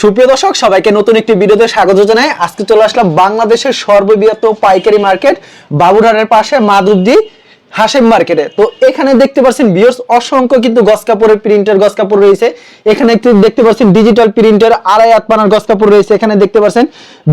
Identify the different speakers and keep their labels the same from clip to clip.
Speaker 1: সুপ্রিয় দর্শক, সবাইকে নতুন একটি ভিডিওতে স্বাগত জানাই। আজকে চলে আসলাম বাংলাদেশের সর্ববৃহৎ পাইকারি মার্কেট বাবুরহাটের পাশে মাদুদ্দি হাসেম মার্কেটে। তো এখানে দেখতে পাচ্ছেন বিয়র্স অসংখ্য কিন্তু গস কাপড়ের প্রিন্টের গস কাপড় রয়েছে। এখানে একটু দেখতে পাচ্ছেন ডিজিটাল প্রিন্টের আড়াই হাত পানার গস কাপড় রয়েছে। এখানে দেখতে পাচ্ছেন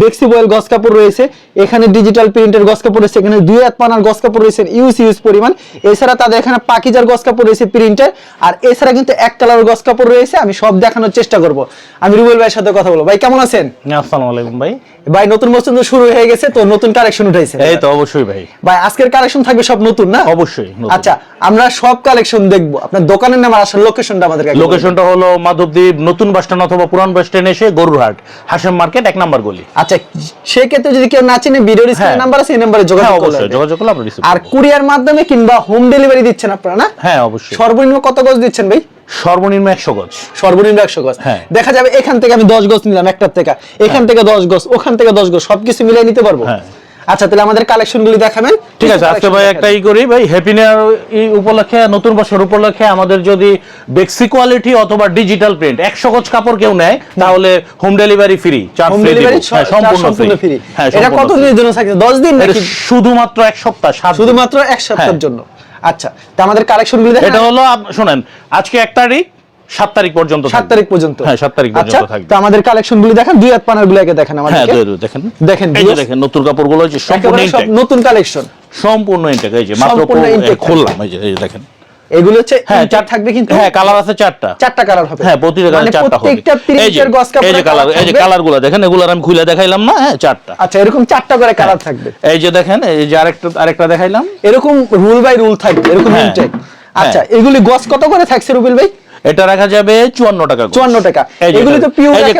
Speaker 1: বেক্সি বয়েল গস কাপড় রয়েছে। এখানে ডিজিটাল প্রিন্টের গস কাপড় রয়েছে। এখানে দুই হাত পানার গস কাপড় রয়েছে ইউজ ইউজ পরিমাণ। এছাড়া তাদের এখানে পাকিজার গস কাপড় রয়েছে প্রিন্টের আর এছাড়া কিন্তু এক কালার গস কাপড় রয়েছে। আমি সব দেখানোর চেষ্টা করব। আমি রুবেল ভাইয়ের সাথে কথা বলব। ভাই কেমন আছেন?
Speaker 2: আসসালামু আলাইকুম ভাই।
Speaker 1: ভাই নতুন বছর তো শুরু হয়ে গেছে তো নতুন কালেকশন উঠাইছে
Speaker 2: এই তো অবশ্যই ভাই।
Speaker 1: ভাই আজকের কালেকশন থাকবে সব নতুন না?
Speaker 2: অবশ্যই।
Speaker 1: আচ্ছা আমরা সব কালেকশন দেখব। আপনার দোকানের নাম আর আসল লোকেশনটা আমাদেরকে।
Speaker 2: লোকেশনটা হলো মাধবদ্বীপ নতুন বাস স্ট্যান্ড অথবা পুরান বাস স্ট্যান্ড এসে গরুরহাট হাসেম মার্কেট এক নাম্বার গলি।
Speaker 1: আচ্ছা সেই ক্ষেত্রে যদি কেউ না চিনে ভিডিওর স্ক্রিনে
Speaker 2: হ্যাঁ।
Speaker 1: নাম্বার আছে এই নাম্বারে
Speaker 2: হ্যাঁ
Speaker 1: যোগাযোগ করলে
Speaker 2: যোগাযোগ করলে আমরা রিসিভ
Speaker 1: আর কুরিয়ার মাধ্যমে কিংবা হোম ডেলিভারি দিচ্ছেন আপনারা না?
Speaker 2: হ্যাঁ অবশ্যই।
Speaker 1: সর্বনিম্ন কত গজ দিচ্ছেন ভাই?
Speaker 2: সর্বনিম্ন একশো গজ।
Speaker 1: সর্বনিম্ন একশো গজ।
Speaker 2: হ্যাঁ।
Speaker 1: দেখা যাবে এখান থেকে আমি দশ গজ নিলাম একটার থেকে। এখান থেকে দশ গজ ওখান থেকে দশ গজ সবকিছু মিলিয়ে নিতে পারব?
Speaker 2: হ্যাঁ।
Speaker 1: আচ্ছা তাহলে আমাদের কালেকশন গুলি দেখাবেন।
Speaker 2: ঠিক আছে আজকে ভাই একটা ই করি। ভাই হ্যাপি নিয়ার এই উপলক্ষে নতুন বছর উপলক্ষে আমাদের যদি বেক্সি কোয়ালিটি অথবা ডিজিটাল প্রিন্ট একশো গজ কাপড় কেউ নেয় তাহলে home delivery free charge
Speaker 1: home
Speaker 2: free সম্পূর্ণ ফ্রি
Speaker 1: ফ্রি এটা কত দিনের জন্য থাকে দশ দিন নাকি?
Speaker 2: শুধুমাত্র এক সপ্তাহ।
Speaker 1: শুধুমাত্র এক সপ্তাহের
Speaker 2: হ্যাঁ।
Speaker 1: জন্য। আচ্ছা তা আমাদের কালেকশন গুলি
Speaker 2: এটা হলো শোনেন আজকে এক তারিখ সাত তারিখ পর্যন্ত
Speaker 1: সাত তারিখ পর্যন্ত।
Speaker 2: হ্যাঁ সাত তারিখ
Speaker 1: আচ্ছা
Speaker 2: পর্যন্ত থাকবে।
Speaker 1: তো আমাদের কালেকশন গুলি দেখেন দুই হাত পানার গুলাকে দেখেন
Speaker 2: হ্যাঁ দুই- দুই, দেখেন।
Speaker 1: দেখেন,
Speaker 2: এই দেখেন নতুন কাপড়গুলো হচ্ছে সম্পূর্ণ
Speaker 1: নতুন কালেকশন।
Speaker 2: সম্পূর্ণ ইনটেক এই যে মাত্র খুললাম এই যে দেখেন।
Speaker 1: এগুলো হচ্ছে
Speaker 2: হ্যাঁ
Speaker 1: চার থাকবে কিন্তু।
Speaker 2: হ্যাঁ কালার আছে চারটা।
Speaker 1: চারটা কালার হবে।
Speaker 2: হ্যাঁ প্রতিটা কালার
Speaker 1: মানে
Speaker 2: চারটা হবে।
Speaker 1: প্রত্যেকটা
Speaker 2: এই যে
Speaker 1: প্রিন্টের গস
Speaker 2: এই যে কালার এই যে কালারগুলো দেখেন এগুলো আমি খুলে দেখাইলাম না হ্যাঁ চারটা।
Speaker 1: আচ্ছা এরকম চারটা করে কালার থাকবে।
Speaker 2: এই যে দেখেন এই যে আরেকটা আরেকটা দেখাইলাম।
Speaker 1: এরকম রুল বাই রুল থাকবে এরকম
Speaker 2: হ্যাঁ।
Speaker 1: ইনটেক
Speaker 2: হ্যাঁ।
Speaker 1: আচ্ছা এগুলি গস কত করে থাকছে রুবেল ভাই?
Speaker 2: এটা রাখা যাবে চুয়ান্ন টাকা।
Speaker 1: 54 টাকা। এগুলি তো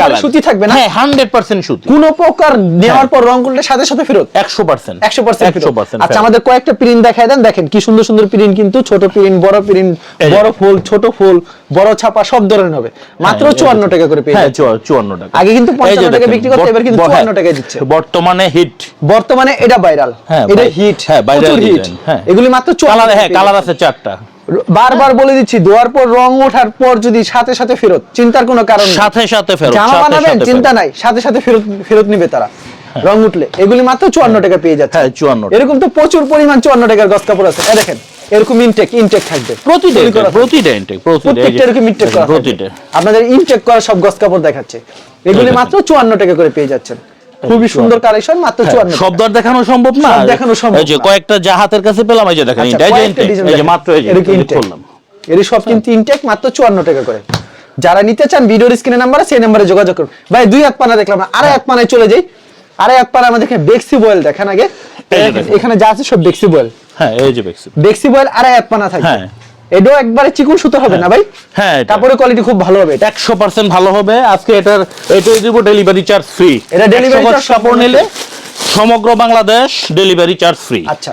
Speaker 2: colour।
Speaker 1: সুতি থাকবে না?
Speaker 2: হ্যাঁ হান্ড্রেড পার্সেন্ট সুতি।
Speaker 1: কোন প্রকার নেওয়ার পর রং করলে সাথে সাথে ফেরত।
Speaker 2: একশো পার্সেন্ট
Speaker 1: একশো পার্সেন্ট
Speaker 2: একশো পার্সেন্ট
Speaker 1: আচ্ছা আমাদের কয়েকটা প্রিন্ট দেখায় দেন। দেখেন কি সুন্দর সুন্দর প্রিন্ট কিন্তু ছোট প্রিন্ট বড় প্রিন্ট বড় ফুল ছোট ফুল বড় ছাপা সব ধরনের হবে। মাত্র চুয়ান্ন টাকা করে পেয়ে
Speaker 2: হ্যাঁ চুয়ান্ন টাকা।
Speaker 1: আগে কিন্তু 55 টাকা বিক্রি করতে এবার কিন্তু
Speaker 2: বর-
Speaker 1: 54
Speaker 2: হ্যাঁ,
Speaker 1: দিচ্ছে।
Speaker 2: বর্তমানে হিট
Speaker 1: বর্তমানে এটা ভাইরাল
Speaker 2: হ্যাঁ,
Speaker 1: এটা হিট
Speaker 2: হ্যাঁ, ভাইরাল
Speaker 1: হিট
Speaker 2: হ্যাঁ।
Speaker 1: এগুলি মাত্র
Speaker 2: কালার
Speaker 1: চুয়ান্ন
Speaker 2: হ্যাঁ কালার আছে চারটা।
Speaker 1: বারবার বলে দিচ্ছি দোয়ার পর রং ওঠার পর যদি সাথে সাথে ফেরত চিন্তার কোনো কারণ
Speaker 2: সাথে সাথে ফেরত
Speaker 1: জামা বানাবেন চিন্তা নাই সাথে সাথে ফেরত ফেরত নিবে তারা। রং উঠলে এগুলি মাত্র চুয়ান্ন টাকা পেয়ে যাচ্ছে।
Speaker 2: হ্যাঁ, 54
Speaker 1: এরকম তো প্রচুর পরিমাণ চুয়ান্ন টাকার গস কাপড় আছে। দেখেন এরকম ইনটেক ইনটেক থাকবে।
Speaker 2: intake, প্রতিটা এই
Speaker 1: প্রত্যেকটা এরকম ইনটেক করা
Speaker 2: প্রতিটা।
Speaker 1: আপনাদের ইনটেক করা সব গস কাপড় দেখাচ্ছে। এগুলি মাত্র চুয়ান্ন টাকা করে পেয়ে যাচ্ছেন। খুবই সুন্দর কালেকশন মাত্র চুয়ান্ন
Speaker 2: সব দর দেখানো সম্ভব না
Speaker 1: দেখানো সম্ভব
Speaker 2: এই যে কয়েকটা যা হাতের কাছে পেলাম এই যে দেখেন
Speaker 1: আচ্ছা,
Speaker 2: এই যে মাত্র এই যে
Speaker 1: এর সব কিন্তু ইনটেক মাত্র চুয়ান্ন টাকা করে যারা নিতে চান ভিডিওর স্ক্রিনে নাম্বার সেই নাম্বারে যোগাযোগ করুন ভাই দুই হাত পানা দেখলাম না আড়াই হাত পানায় চলে যাই আড়াই এক পানা আমাদের এখানে বেক্সি বয়েল দেখেন আগে। এখানে যা আছে সব বেক্সি বয়েল
Speaker 2: হ্যাঁ এই যে দেখছি
Speaker 1: বেক্সি বয়েল আড়াই এক পানা থাকে
Speaker 2: হ্যাঁ।
Speaker 1: এটাও একবারে চিকুন সুতো হবে না ভাই?
Speaker 2: হ্যাঁ তারপরে
Speaker 1: কাপড়ের কোয়ালিটি খুব ভালো হবে এটা।
Speaker 2: একশো পার্সেন্ট ভালো হবে। আজকে এটার এটাই দিব ডেলিভারি চার্জ ফ্রি
Speaker 1: এটা ডেলিভারি চার্জ
Speaker 2: কাপড় নিলে সমগ্র বাংলাদেশ ডেলিভারি চার্জ ফ্রি
Speaker 1: আচ্ছা।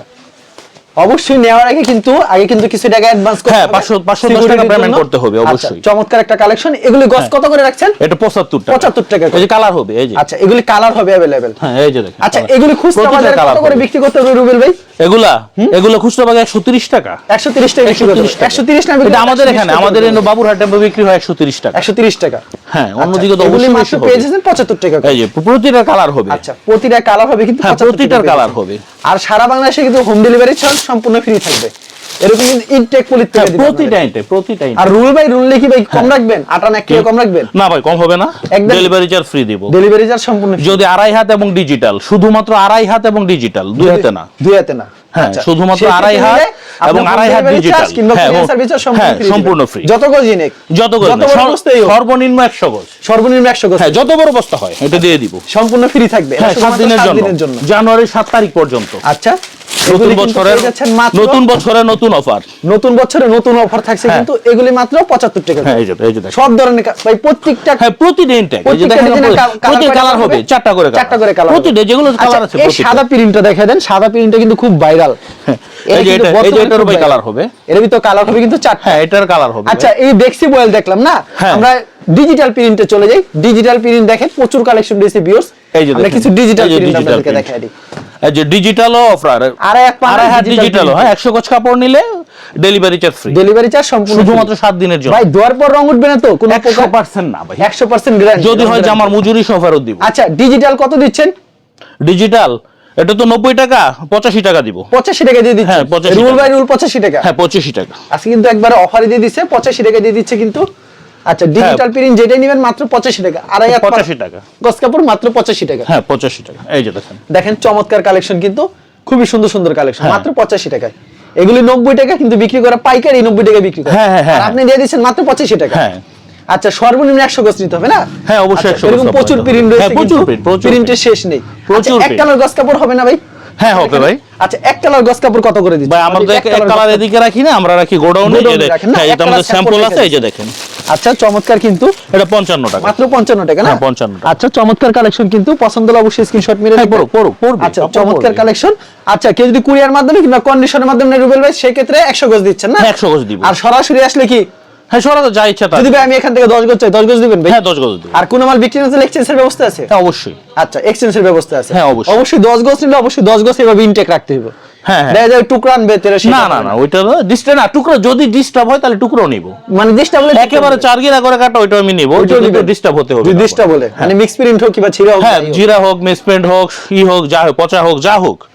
Speaker 1: অবশ্যই নেওয়ার আগে কিন্তু আগে কিন্তু কিছু টাকা অ্যাডভান্স করতে
Speaker 2: হ্যাঁ, 500 510 টাকা
Speaker 1: জন্য।
Speaker 2: করতে হবে, অবশ্যই।
Speaker 1: আচ্ছা, চমৎকার একটা কালেকশন এগুলি গস কত করে রাখছেন?
Speaker 2: এটা পঁচাত্তর টাকা।
Speaker 1: 75 টাকা
Speaker 2: এই যে কালার হবে এই যে।
Speaker 1: আচ্ছা এগুলি কালার হবে অ্যাভেলেবেল
Speaker 2: হ্যাঁ এই যে দেখেন
Speaker 1: আচ্ছা এগুলি খুচরা বাজারে কত করে বিক্রি করতে হবে রুবেল ভাই?
Speaker 2: এগুলা? এগুলো খুচরা বাজার একশো তিরিশ টাকা।
Speaker 1: 130 টাকা বিক্রি করতে হবে।
Speaker 2: 130 টাকা।
Speaker 1: 130 না
Speaker 2: এটা আমাদের এখানে আমাদের বাবুরহাট বিক্রি হয় একশো তিরিশ টাকা।
Speaker 1: 130 টাকা।
Speaker 2: হ্যাঁ
Speaker 1: আচ্ছা,
Speaker 2: অন্যদিকে তো অবশ্যই
Speaker 1: মাত্র পেয়ে যাচ্ছেন 75 টাকা
Speaker 2: এই যে প্রতিটা কালার হবে।
Speaker 1: আচ্ছা প্রতিটা কালার হবে কিন্তু
Speaker 2: হ্যাঁ
Speaker 1: 75
Speaker 2: প্রতিটার কালার হবে।
Speaker 1: আর সারা বাংলাদেশে কিন্তু হোম ডেলিভারি চার্জ সম্পূর্ণ ফ্রি থাকবে। এরকম কিন্তু ইনটেক থেকে
Speaker 2: হ্যাঁ প্রতিটা
Speaker 1: আপনাদের।
Speaker 2: ইনটে প্রতিটা
Speaker 1: আর রুল বাই রুল কি ভাই কম
Speaker 2: হ্যাঁ।
Speaker 1: রাখবেন আটা না কিলো কম রাখবেন।
Speaker 2: না ভাই কম হবে না।
Speaker 1: একদম-
Speaker 2: ডেলিভারি চার্জ ফ্রি দিব।
Speaker 1: ডেলিভারি চার্জ সম্পূর্ণ
Speaker 2: যদি আড়াই হাত এবং ডিজিটাল শুধুমাত্র আড়াই হাত এবং ডিজিটাল দুই হাতে না।
Speaker 1: দুই হাতে না।
Speaker 2: হ্যাঁ,
Speaker 1: আচ্ছা।
Speaker 2: শুধুমাত্র আড়াই হাত এবং আড়াই হাত
Speaker 1: ডিজিটাল
Speaker 2: হ্যাঁ,
Speaker 1: সম্পূর্ণ
Speaker 2: হ্যাঁ,
Speaker 1: দিবেন।
Speaker 2: free।
Speaker 1: যত গজ ইনেক
Speaker 2: যত গজ সর্বনিম্ন একশো গজ।
Speaker 1: সর্বনিম্ন একশো গজ।
Speaker 2: হ্যাঁ যত বড় বস্তা হয় এটা দিয়ে দিব।
Speaker 1: সম্পূর্ণ ফ্রি থাকবে।
Speaker 2: হ্যাঁ সাত দিনের
Speaker 1: সাত
Speaker 2: জন্য।
Speaker 1: দিনের জন্য।
Speaker 2: জানুয়ারি সাত তারিখ পর্যন্ত।
Speaker 1: আচ্ছা।
Speaker 2: নতুন নতুন বছরের নতুন অফার
Speaker 1: নতুন বছরে নতুন অফার থাকছে
Speaker 2: হ্যাঁ।
Speaker 1: কিন্তু এগুলি মাত্র পঁচাত্তর টাকা
Speaker 2: হ্যাঁ এই যে এই যে
Speaker 1: সব ধরনের ভাই প্রত্যেকটা
Speaker 2: হ্যাঁ প্রতিটা ইনটেক এই যে দেখেন প্রতি-
Speaker 1: কালার
Speaker 2: হবে চারটা করে
Speaker 1: চারটা করে কালার
Speaker 2: প্রতিটা যেগুলো কালার আছে
Speaker 1: এই সাদা প্রিন্টটা দেখে দেন সাদা প্রিন্টটা কিন্তু খুব ভাইরাল
Speaker 2: এই যে এটা- এই যে এটার উপরে কালার হবে।
Speaker 1: এর ভিতর কালার হবে কিন্তু চারটা।
Speaker 2: হ্যাঁ এটার কালার হবে।
Speaker 1: আচ্ছা এই বেক্সি বয়েল দেখলাম না?
Speaker 2: হ্যাঁ।
Speaker 1: আমরা ডিজিটাল প্রিন্টে চলে যাই। ডিজিটাল প্রিন্ট দেখেন প্রচুর কালেকশন দিয়েছে ভিউয়ার্স
Speaker 2: এই যে
Speaker 1: আমরা কিছু ডিজিটাল
Speaker 2: এই
Speaker 1: প্রিন্ট আপনাদেরকে দেখাই দিই।
Speaker 2: এই যে ডিজিটালও অফার
Speaker 1: পানা
Speaker 2: আড়াই হাত
Speaker 1: digital
Speaker 2: ডিজিটালও হ্যাঁ একশো গজ কাপড় নিলে delivery charge free
Speaker 1: delivery charge সম্পূর্ণ
Speaker 2: শুধুমাত্র
Speaker 1: free।
Speaker 2: সাত দিনের জন্য।
Speaker 1: ভাই ধোয়ার পর রং উঠবে না তো? কোনো
Speaker 2: একশো পার্সেন্ট না ভাই।
Speaker 1: একশো পার্সেন্ট গ্যারান্টি
Speaker 2: যদি হয় যে আমার মজুরি সহ ফেরত দিব।
Speaker 1: আচ্ছা ডিজিটাল কত দিচ্ছেন?
Speaker 2: ডিজিটাল এটা তো নব্বই টাকা পঁচাশি টাকা দিব।
Speaker 1: পঁচাশি টাকা দিয়ে দিচ্ছে
Speaker 2: হ্যাঁ,
Speaker 1: রুল বাই রুল পঁচাশি টাকা?
Speaker 2: হ্যাঁ পঁচিশি টাকা।
Speaker 1: আজকে কিন্তু একবার অফারে দিয়ে দিচ্ছে পঁচাশি টাকা দিয়ে দিচ্ছে কিন্তু। আচ্ছা ডিজিটাল প্রিন্ট যেটাই নেবেন মাত্র পঁচাশি টাকা। আড়াই হাত
Speaker 2: টাকা।
Speaker 1: গস কাপড় মাত্র পঁচাশি টাকা।
Speaker 2: হ্যাঁ পঁচাশি টাকা। এই যে দেখেন।
Speaker 1: দেখেন চমৎকার কালেকশন কিন্তু খুবই সুন্দর সুন্দর কালেকশন
Speaker 2: হ্যাঁ।
Speaker 1: মাত্র পঁচাশি টাকায়। এগুলি নব্বই টাকা কিন্তু বিক্রি করা পাইকারি নব্বই টাকা বিক্রি করে।
Speaker 2: হ্যাঁ, হ্যাঁ, হ্যাঁ,
Speaker 1: আপনি দিয়ে দিচ্ছেন মাত্র পঁচাশি টাকা।
Speaker 2: হ্যাঁ।
Speaker 1: আচ্ছা সর্বনিম্ন একশো গজ নিতে হবে না?
Speaker 2: হ্যাঁ, অবশ্যই
Speaker 1: আচ্ছা,
Speaker 2: 100
Speaker 1: এরকম প্রচুর প্রিন্ট
Speaker 2: হ্যাঁ,
Speaker 1: রয়েছে
Speaker 2: প্রচুর print,
Speaker 1: প্রিন্টের শেষ নেই।
Speaker 2: প্রচুর
Speaker 1: আচ্ছা, এক
Speaker 2: print।
Speaker 1: কালার গজ কাপড় হবে না ভাই?
Speaker 2: হ্যাঁ হবে ভাই।
Speaker 1: আচ্ছা এক কালার গজ কাপড় কত করে দিচ্ছেন?
Speaker 2: ভাই আমরা তো এক কালার এদিকে রাখি না আমরা রাখি গোডাউনে হ্যাঁ এটা আমাদের স্যাম্পল আছে এই যে দেখেন।
Speaker 1: আচ্ছা চমৎকার কিন্তু।
Speaker 2: এটা পঞ্চান্ন টাকা।
Speaker 1: মাত্র পঞ্চান্ন টাকা না?
Speaker 2: হ্যাঁ, 55 টাকা।
Speaker 1: আচ্ছা চমৎকার কালেকশন কিন্তু। পছন্দ হলে অবশ্যই স্ক্রিনশট মেরে
Speaker 2: হ্যাঁ,
Speaker 1: রাখবেন।
Speaker 2: পড়ো, পড়ো, পড়বে,
Speaker 1: আচ্ছা চমৎকার কালেকশন আচ্ছা কেউ যদি কুরিয়ার মাধ্যমে কিংবা কন্ডিশনের মাধ্যমে রুবেল ভাই সেই ক্ষেত্রে একশো গজ দিচ্ছেন না?
Speaker 2: হ্যাঁ, 100 গজ দিব।
Speaker 1: আর সরাসরি আসলে কি
Speaker 2: হ্যাঁ সরা তো যা ইচ্ছা তাই
Speaker 1: যদি ভাই আমি এখান থেকে দশ গজ চাই দশ গজ দিবেন ভাই?
Speaker 2: হ্যাঁ দশ গজ দিব।
Speaker 1: আর কোনো মাল বিক্রি না হলে এক্সচেঞ্জের ব্যবস্থা আছে?
Speaker 2: হ্যাঁ অবশ্যই।
Speaker 1: আচ্ছা এক্সচেঞ্জের ব্যবস্থা আছে।
Speaker 2: হ্যাঁ, অবশ্যই।
Speaker 1: অবশ্যই দশ গজ নিলে অবশ্যই দশ গজ এভাবে ইনটেক রাখতে হবে
Speaker 2: হ্যাঁ, হ্যাঁ।
Speaker 1: দেখা যায় টুকরা আনবে তেরাশি
Speaker 2: না না না ওইটা ডিস্টার্ব না টুকরো যদি ডিস্টার্ব হয় তাহলে টুকরো নিব।
Speaker 1: মানে ডিস্টার্ব হলে
Speaker 2: একেবারে চার গিরা করে কাটা ওইটা আমি নিব।
Speaker 1: ওইটাও
Speaker 2: যদি ডিস্টার্ব হতে হবে
Speaker 1: ডিস্টার্ব বলে মানে মিক্স প্রিন্ট হোক কিংবা ছিঁড়া হোক
Speaker 2: হ্যাঁ
Speaker 1: হোক।
Speaker 2: জিরা হোক মিসপ্রিন্ট হোক ই হোক যা হোক পচা হোক যা হোক।